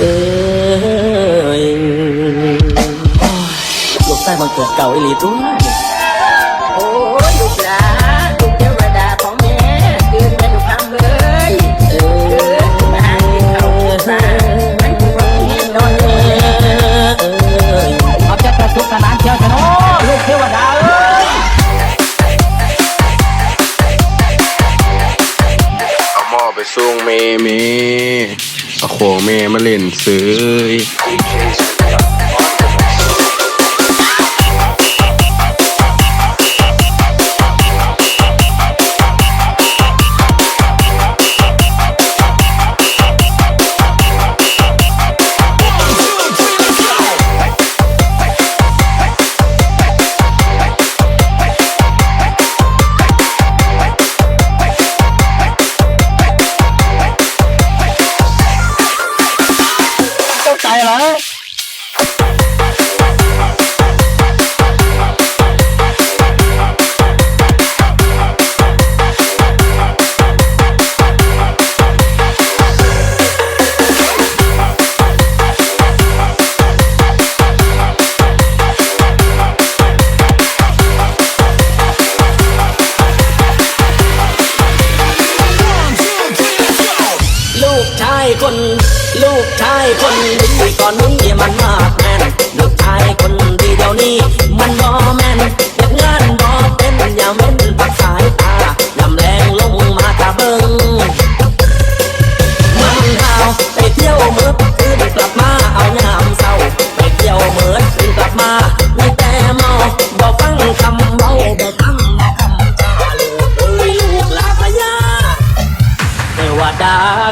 เอ้ยลูกใต้บังเกิดเก่าอีหลีตัวโอ้ยลูกหลานลูกเทวดาของแม่ตื่นกันทุกครั้งเลยเออมาหากินข้าวกินปลาให้พวกเรากินนอนเลยเอาจะกระสุกกระนานเชียวชะโนลูกเทวดาเอ้ยเอาหม้อไปส่งเมเม แม่มาเล่นซื้อ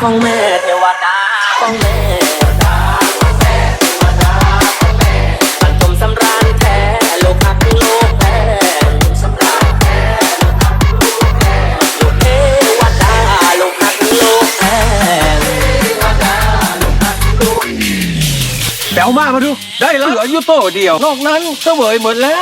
ของแม่เทวดาของแม่บรรทมสำราญแท้ลูกหักลูกแพ้สำราญแท้ลูกเทวดาลูกหักลูกแพ้แปลมามาดู ได้แล้วเหลืออยู่โตเดียวนอกนั้นก็เวยหมดแล้ว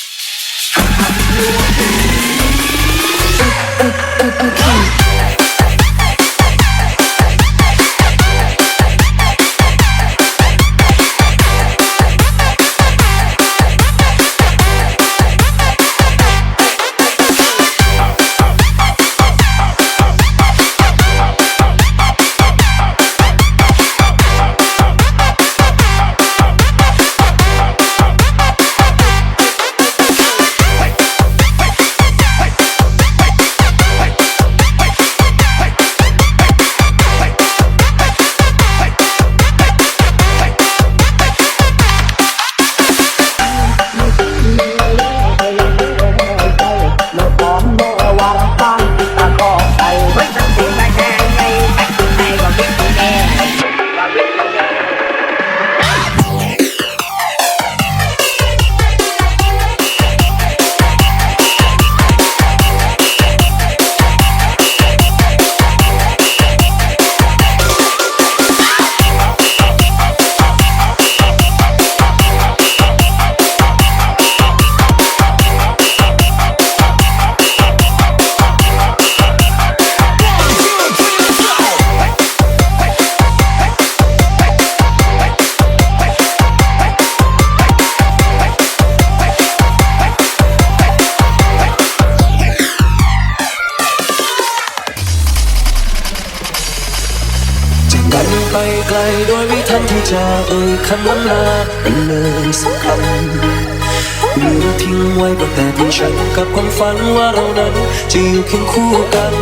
ลโดยไม่ทันที่จะเอ่ยคำล้ำลาเป็นเนินสำคัญเหลือทิ้งไว้ตั้งแต่ที่ฉันกับความฝันว่าเรานั้นจะอยู่เคียงคู่กัน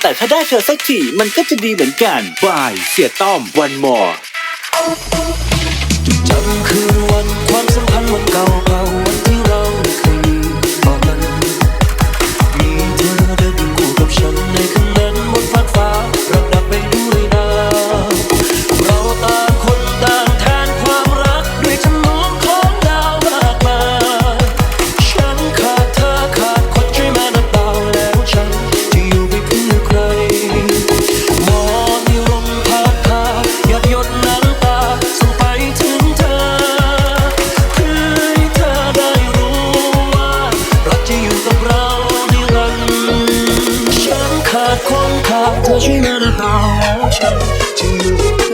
แต่ถ้าได้เธอสักทีมันก็จะดีเหมือนกันบายเสียต้อมวันมอจำคืนวันความสัมพันธ์วันเก่า 狂터표시면은바 로.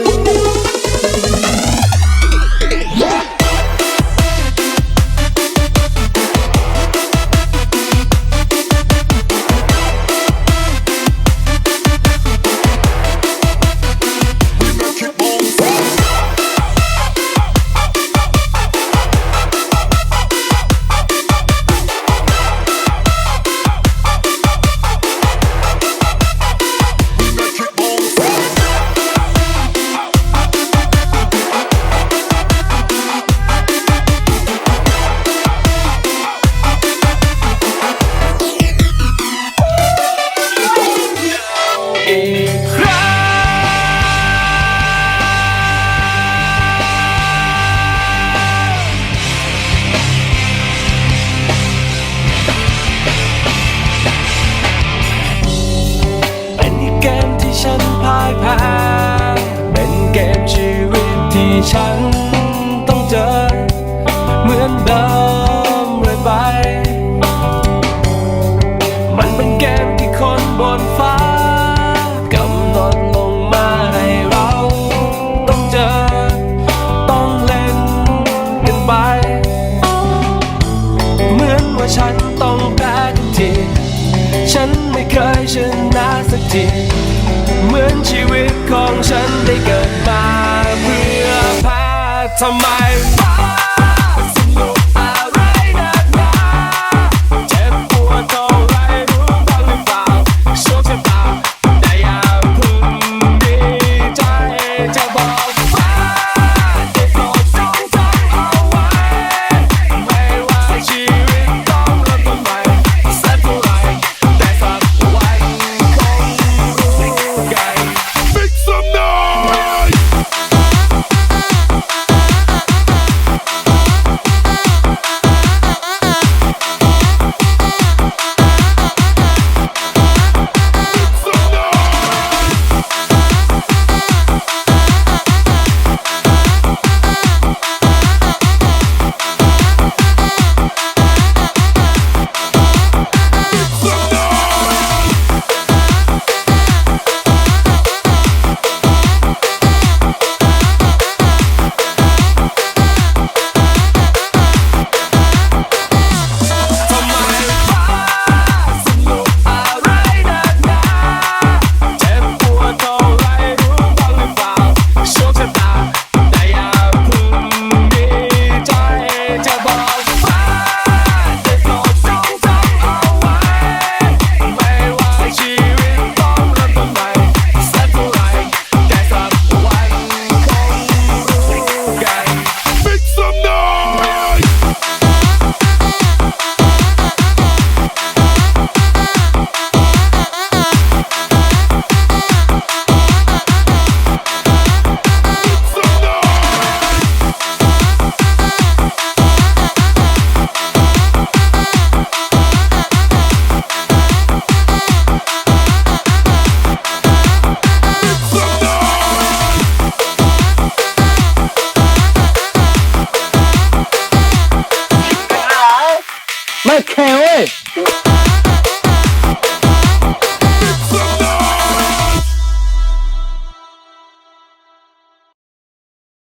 on my